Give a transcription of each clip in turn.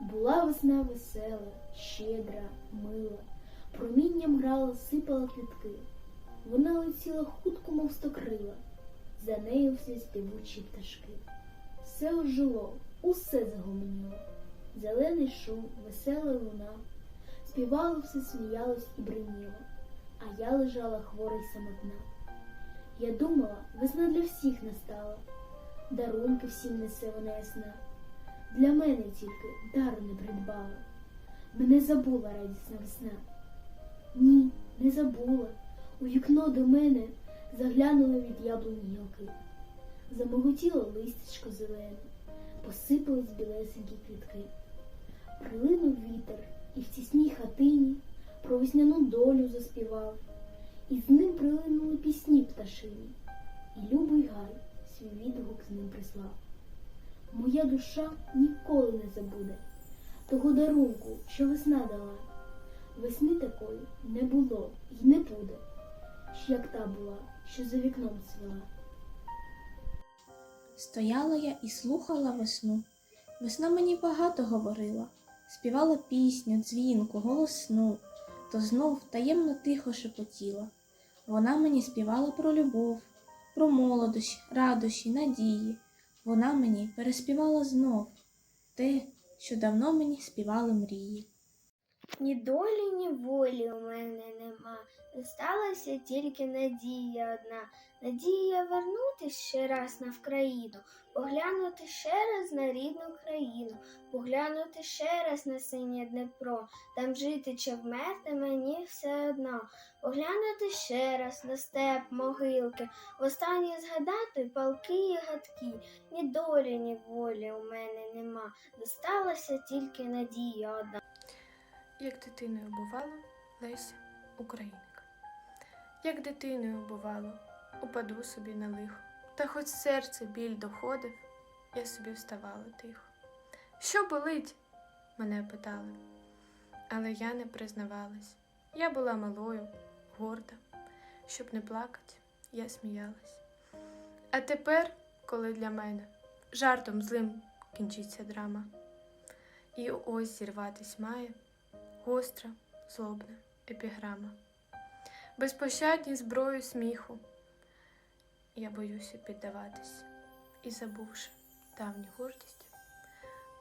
Була весна весела, щедра, мила, промінням грала, сипала квітки. Вона летіла хутко, мов стокрила, за нею всі співучі пташки. Все ожило, усе загомоніло. Зелений шум, весела луна, співало все, сміялось і бриніло, а я лежала хвора й самотна. Я думала, весна для всіх настала, дарунки всім несе вона ясна. Для мене тільки дару не придбала. Мене забула радісна весна. Ні, не забула. У вікно до мене заглянули від яблуні гілки. Замоготіло листячко зелене, посипались білесенькі квітки. Прилинув вітер і в тісній хатині про весняну долю заспівав, і з ним прилинули пісні пташині, і любий гай свій відгук з ним прислав. Моя душа ніколи не забуде того дарунку, що весна дала. Весни такої не було й не буде, як та була, що за вікном цвіла. Стояла я і слухала весну. Весна мені багато говорила, співала пісню, дзвінку, голосну, то знов таємно тихо шепотіла. Вона мені співала про любов, про молодощ, радощі, надії. Вона мені переспівала знов те, що давно мені співали мрії. Ні долі, ні волі у мене нема. Зосталася тільки надія одна. Надія вернутись ще раз на Вкраїну, поглянути ще раз на рідну країну, поглянути ще раз на синє Дніпро, там жити чи вмерти мені все одно. Поглянути ще раз на степ, могилки, востаннє згадати палки і гадки. Ні долі, ні волі у мене нема. Зосталася тільки надія одна. Як дитиною бувало, Леся Українка. Як дитиною бувало, упаду собі на лихо, та хоч серце біль доходив, я собі вставала тихо. Що болить? мене питали, але я не признавалась. Я була малою, горда, щоб не плакати, я сміялась. А тепер, коли для мене жартом злим кінчиться драма, і ось зірватись має гостра, злобна епіграма. Безпощадні зброю сміху. Я боюся піддаватись, і, забувши давню гордість,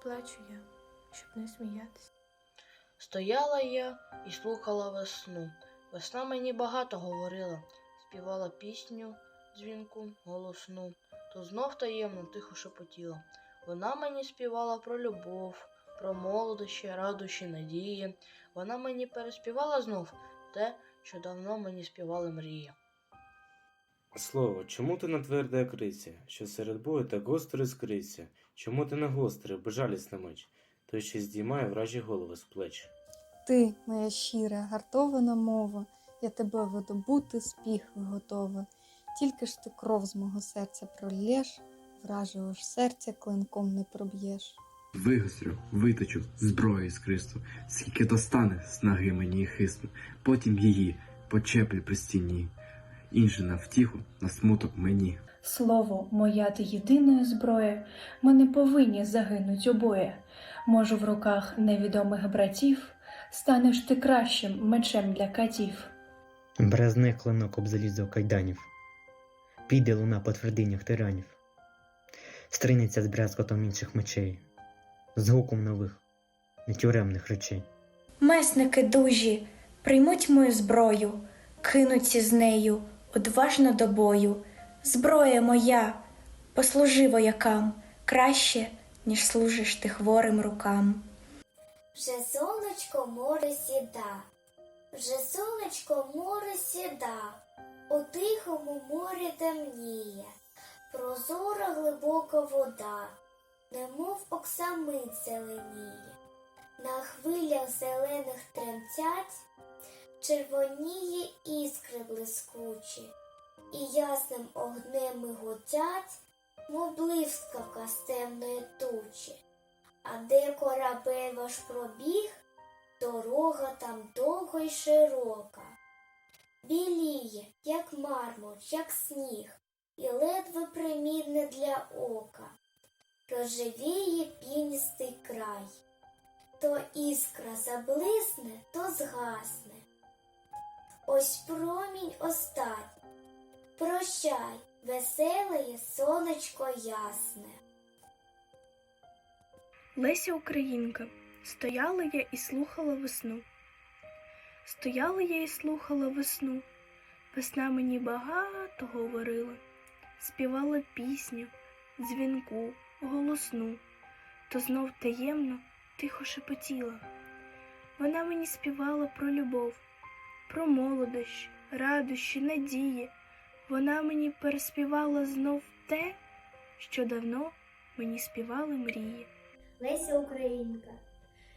плачу я, щоб не сміятись. Стояла я і слухала весну. Весна мені багато говорила, співала пісню, дзвінку, голосну, то знов таємно тихо шепотіла. Вона мені співала про любов, про молодощі, радощі, надії. Вона мені переспівала знов те, що давно мені співали мрії. Слово, чому ти на тверде як риця, що серед бою так гостро іскриться? Чому ти не гострий, безжалісний меч, той що здіймає вражі голови з плеч? Ти, моя щира, гартована мова, я тебе видобути спіх готова. Тільки ж ти кров з мого серця прольєш, вражого ж серця клинком не проб'єш. Вигострю, виточу зброю іскристу, скільки достане снаги мені і хисту, потім її почеплю при стіні, інше на втіху, на смуток мені. Слово, моя ти єдина зброя, ми не повинні загинуть обоє. Може, в руках невідомих братів станеш ти кращим мечем для катів. Бразне клинок об залізо кайданів, піде луна по твердинях тиранів, стринеться з брязкотом інших мечей, з гуком нових, нетюремних речей. Месники дужі, приймуть мою зброю, кинуться з нею одважно до бою. Зброя моя, послужи воякам краще, ніж служиш ти хворим рукам. Вже сонечко море сіда, вже сонечко море сіда, у тихому морі темніє, прозора глибока вода, немов оксамит зеленіє, на хвилях зелених тремтять, червоніє іскри блискучі, і ясним огнем миготять, мов блискавка з темної тучі. А де корабель ваш пробіг, дорога там довга й широка. Біліє, як мармур, як сніг, і ледве примірне для ока. Рожевіє піністий край, То іскра заблисне, то згасне. Ось промінь остатній. Прощай, веселе сонечко ясне. Леся Українка. Стояла я і слухала весну. Стояла я і слухала весну. Весна мені багато говорила, співала пісню, дзвінку, голосну, то знов таємно, тихо шепотіла. Вона мені співала про любов, про молодощ, радощі, надії. Вона мені переспівала знов те, що давно мені співали мрії. Леся Українка,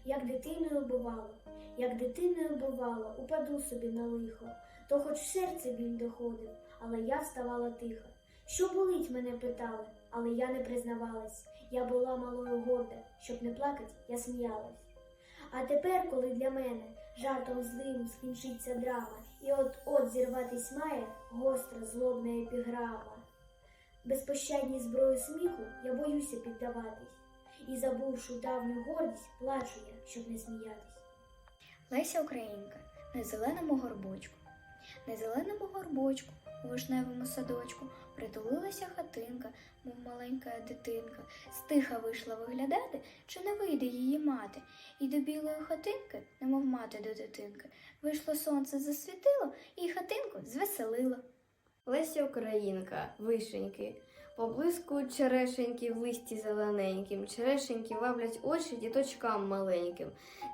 як дитиною бувало, як дитиною бувало, упаду собі на лихо, то хоч в серце біль доходив, але я вставала тихо. Що болить, мене питали, але я не признавалась. Я була малою горда, щоб не плакать, я сміялась. А тепер, коли для мене жартом злим скінчиться драма, і от-от зірватись має гостра злобна епіграма. Безпощадній зброю сміху я боюся піддаватись. І забувши давню гордість, плачу я, щоб не сміятись. Леся Українка на зеленому горбочку. На зеленому горбочку у вишневому садочку притулилася хатинка, мов маленька дитинка. Стиха вийшла виглядати, чи не вийде її мати. І до білої хатинки, немов мати до дитинки, вийшло сонце, засвітило і хатинку звеселило. Леся Українка, вишеньки, поблискують черешеньки в листі зелененьким, черешеньки ваблять очі діточкам маленьким.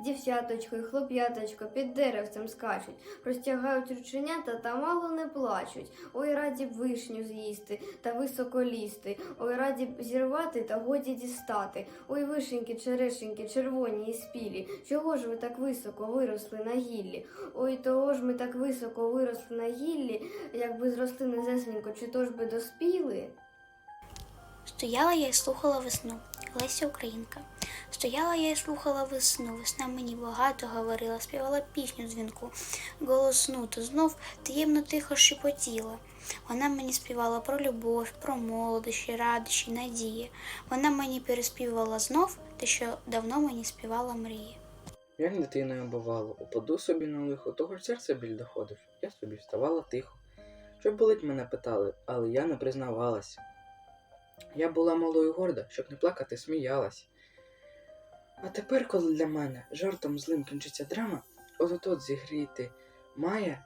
Дівчаточко і хлоп'яточко під деревцем скачуть, розтягають рученята та мало не плачуть. Ой, раді б вишню з'їсти та високо лізти, ой, раді б зірвати та годі дістати. Ой, вишеньки, черешеньки, червоні і спілі, чого ж ви так високо виросли на гіллі? Ой, того ж ми так високо виросли на гіллі, якби зросли незесенько, чи то ж би доспіли? Стояла я і слухала весну, Леся Українка. Стояла я і слухала весну, весна мені багато говорила, співала пісню дзвінку, голосну, то знов таємно тихо шепотіла. Вона мені співала про любов, про молодощі, радощі, надії. Вона мені переспівала знов те, що давно мені співала мрії. Як дитиною бувало, упаду собі на лихо, того ж серце біль доходив, я собі вставала тихо. Що болить мене питали, але я не признавалась. Я була малою горда, щоб не плакати, сміялась. А тепер, коли для мене жартом злим кінчиться драма, от от зігріти має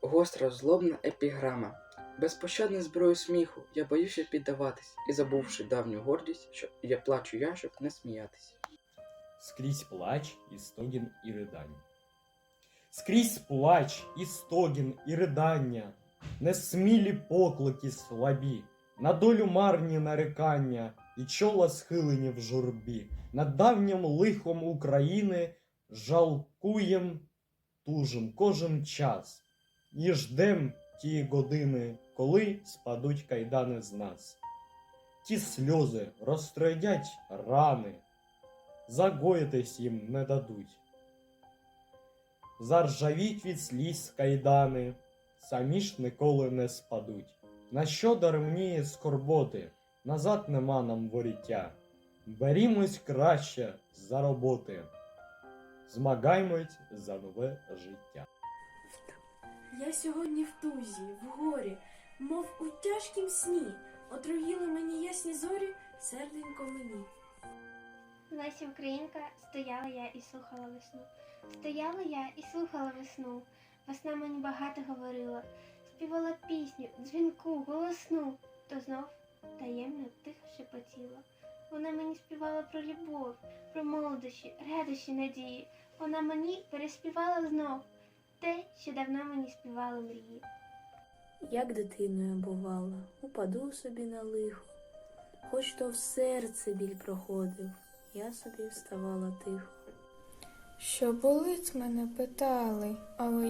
гостра злобна епіграма. Безпощадна зброю сміху, я боюся піддаватись, і забувши давню гордість, що я плачу я, щоб не сміятись. Скрізь плач і стогін і ридання. Скрізь плач і стогін і ридання, несмілі поклики слабі, на долю марні нарікання і чола схилені в журбі. Над давнім лихом України жалкуєм тужим кожен час, і ждем ті години, коли спадуть кайдани з нас. Ті сльози розтроїдять рани, загоїтись їм не дадуть. Заржавіть від сліз кайдани, самі ж ніколи не спадуть. На що даремніє скорботи, назад нема нам воріття. Берімось краще за роботи, змагаймось за нове життя. Я сьогодні в тузі, в горі, мов у тяжкім сні, отруїли мені ясні зорі, серденько мені. Леся Українка, стояла я і слухала весну. Стояла я і слухала весну. Весна мені багато говорила, співала пісню, дзвінку, голосну, то знов таємно тихо шепотіла. Вона мені співала про любов, про молодощі, радощі, надії. Вона мені переспівала знов те, що давно мені співали мрії. Як дитиною бувало, упаду собі на лихо, хоч то в серце біль проходив, я собі вставала тихо. Що болить мене питали, але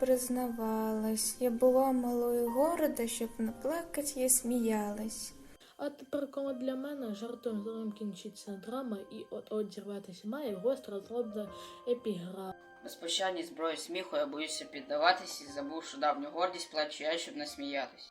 признавалась. Я була малою горда, щоб не плакать, я сміялась. А тепер, коли для мене жартом злим кінчиться драма і от-от зірватися має гостра злобна епігра. Безпощадній зброї сміху я боюся піддаватись і забувши давню гордість, плачу я, щоб не сміятись.